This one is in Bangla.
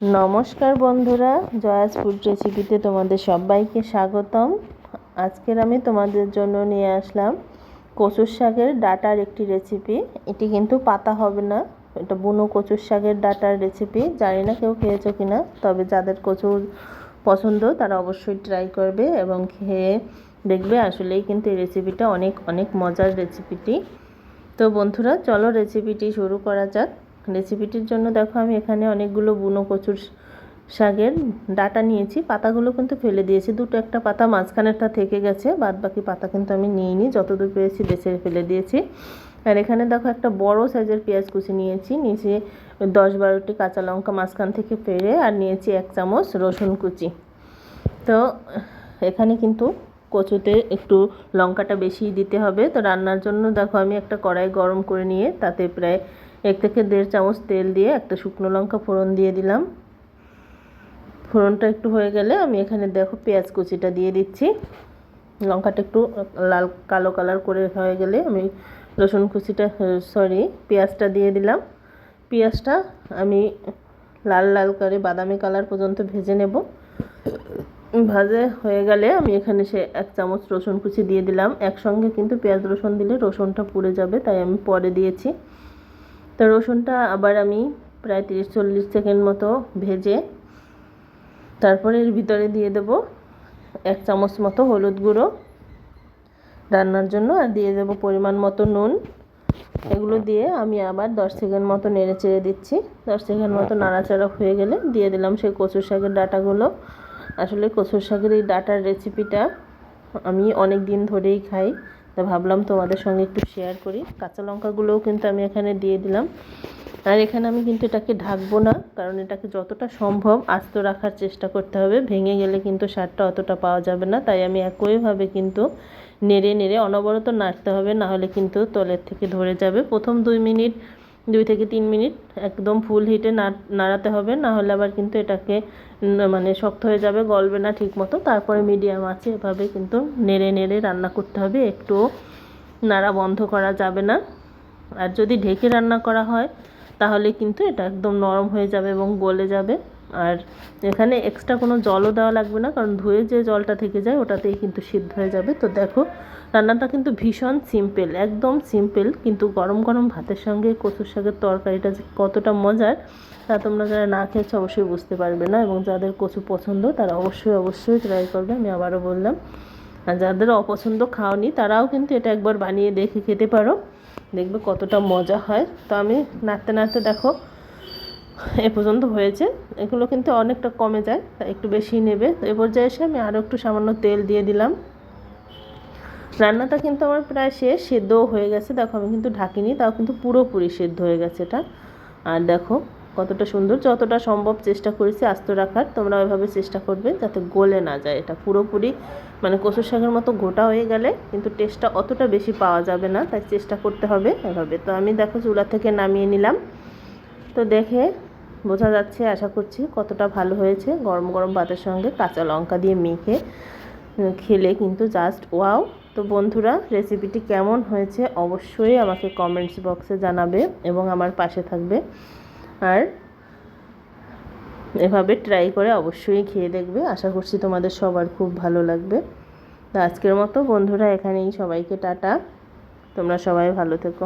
নমস্কার বন্ধুরা, জয়াস ফুড রেসিপিতে তোমাদের সবাইকে স্বাগতম। আজকের আমি তোমাদের জন্য নিয়ে আসলাম কচুর শাকের ডাটার একটি রেসিপি। এটি কিন্তু পাতা হবে না, এটা বুনো কচুর শাকের ডাটার রেসিপি। জানি না কেউ খেয়েছো কি না তবে যাদের কচুর পছন্দ তারা অবশ্যই ট্রাই করবে এবং খেয়ে দেখবে। আসলেই কিন্তু এই রেসিপিটা অনেক অনেক মজার রেসিপিটি। তো বন্ধুরা, চলো রেসিপিটি শুরু করা যাক। রেসিপিটির জন্য দেখো আমি এখানে অনেকগুলো বুনো কচুর শাকের ডাটা নিয়েছি। পাতাগুলো কিন্তু ফেলে দিয়েছি। দুটো একটা পাতা মাঝখানেরটা থেকে গেছে বাদ বাকি পাতা কিন্তু আমি নিইনি। যতদূর পেয়েছি বেছে ফেলে দিয়েছি। আর এখানে দেখো একটা বড় সাইজের পেঁয়াজ কুচি নিয়েছি। নিচে দশ বারোটি কাঁচা লঙ্কা মাঝখান থেকে ফেরে আর নিয়েছি এক চামচ রসুন কুচি। তো এখানে কিন্তু কচুতে একটু লঙ্কাটা বেশি দিতে হবে। তো রান্নার জন্য দেখো আমি একটা কড়াই গরম করে নিয়ে তাতে প্রায় এক থেকে দেড় চামচ তেল দিয়ে একটা শুকনো লঙ্কা ফোড়ন দিয়ে দিলাম। ফোড়নটা একটু হয়ে গেলে আমি এখানে দেখো পেঁয়াজ কুচিটা দিয়ে দিচ্ছি। লঙ্কাটা একটু লাল কালো কালার করে হয়ে গেলে আমি রসুন কুচিটা, সরি, পেঁয়াজটা দিয়ে দিলাম। পেঁয়াজটা আমি লাল লাল করে বাদামি কালার পর্যন্ত ভেজে নেব। ভাজে হয়ে গেলে আমি এখানে সে এক চামচ রসুন কুচি দিয়ে দিলাম। একসঙ্গে কিন্তু পেঁয়াজ রসুন দিলে রসুনটা পুড়ে যাবে, তাই আমি পরে দিয়েছি। তো রসুনটা আবার আমি প্রায় তিরিশ চল্লিশ সেকেন্ড মতো ভেজে তারপরে এর ভিতরে দিয়ে দেব এক চামচ মতো হলুদ গুঁড়ো রান্নার জন্য আর দিয়ে দেব পরিমাণ মতো নুন। এগুলো দিয়ে আমি আবার দশ সেকেন্ড মতো নেড়ে চেড়ে দিচ্ছি। দশ সেকেন্ড মতো নাড়াচাড়া হয়ে গেলে দিয়ে দিলাম সেই কচুর শাকের ডাটাগুলো। আসলে কচুর শাকের এই ডাটার রেসিপিটা আমি অনেক দিন ধরেই খাই। তা ভাবলাম তোমাদের সঙ্গে একটু শেয়ার করি। কাঁচা লঙ্কাগুলোও কিন্তু আমি এখানে দিয়ে দিলাম। আর এখানে আমি কিন্তু এটাকে ঢাকবো না, কারণ এটাকে যতটা সম্ভব আস্ত রাখার চেষ্টা করতে হবে। ভেঙে গেলে কিন্তু সারটা অতটা পাওয়া যাবে না। তাই আমি একইভাবে কিন্তু নেড়ে নেড়ে অনবরত নাড়তে হবে, না হলে কিন্তু তলের থেকে ধরে যাবে। প্রথম দুই মিনিট দুই থেকে তিন মিনিট একদম ফুল হিটে নাড়াতে হবে, না হলে আবার কিন্তু এটাকে মানে শক্ত হয়ে যাবে, গলবে না ঠিক মতো। তারপরে মিডিয়াম আছে, এভাবে কিন্তু নেড়ে নেড়ে রান্না করতে হবে একটু নাড়া বন্ধ করা যাবে না। আর যদি ঢেকে রান্না করা হয়, তাহলে কিন্তু এটা একদম নরম হয়ে যাবে এবং গলে যাবে। আর এখানে এক্সট্রা কোনো জলও দেওয়া লাগবে না, কারণ ধুয়ে যে জলটা থেকে যায় ওটাতেই কিন্তু সিদ্ধ হয়ে যাবে। তো দেখো, রান্নাটা কিন্তু ভীষণ সিম্পল একদম সিম্পল কিন্তু গরম গরম ভাতের সঙ্গে কচুর শাকের তরকারিটা যে কতটা মজার, তা তোমরা যারা না খেয়েছো অবশ্যই বুঝতে পারবে না, এবং যাদের কচু পছন্দ তারা অবশ্যই অবশ্যই ট্রাই করবে, আমি আবারও বললাম। আর যাদের অপছন্দ খাওনি, তারাও কিন্তু এটা একবার বানিয়ে দেখে খেতে পারো, দেখবে কতটা মজা হয়। তো আমি নাড়তে নাড়তে দেখো এ পর্যন্ত হয়েছে। এগুলো কিন্তু অনেকটা কমে যায় একটু বেশি নেবে। তো এ পর্যায়ে এসে আমি আরও একটু সামান্য তেল দিয়ে দিলাম। রান্নাটা কিন্তু আমার প্রায় শেষ, সেদ্ধও হয়ে গেছে। দেখো, আমি কিন্তু ঢাকিনি, তাও কিন্তু পুরোপুরি সেদ্ধ হয়ে গেছে এটা। আর দেখো, কতটা সুন্দর, যতটা সম্ভব চেষ্টা করেছি আস্ত রাখার, তোমরা ওইভাবে চেষ্টা করবে যাতে গলে না যায়। এটা পুরোপুরি মানে কচুর শাকের মতো গোটা হয়ে গেলে কিন্তু টেস্টটা অতটা বেশি পাওয়া যাবে না, তাই চেষ্টা করতে হবে এভাবে। তো আমি দেখো চুলা থেকে নামিয়ে নিলাম। তো দেখে বোঝা যাচ্ছে, আশা করছি কতটা ভালো হয়েছে। গরম গরম ভাতের সঙ্গে কাঁচা লঙ্কা দিয়ে মেখে খেলে কিন্তু জাস্ট ওয়াও তো বন্ধুরা রেসিপিটি কেমন হয়েছে অবশ্যই আমাকে কমেন্টস বক্সে জানাবে এবং আমার পাশে থাকবে। আর এভাবে ট্রাই করে অবশ্যই খেয়ে দেখবে। আশা করছি তোমাদের সবার খুব ভালো লাগবে। তো আজকের মতো বন্ধুরা এখানেই, সবাইকে টাটা। তোমরা সবাই ভালো থেকো।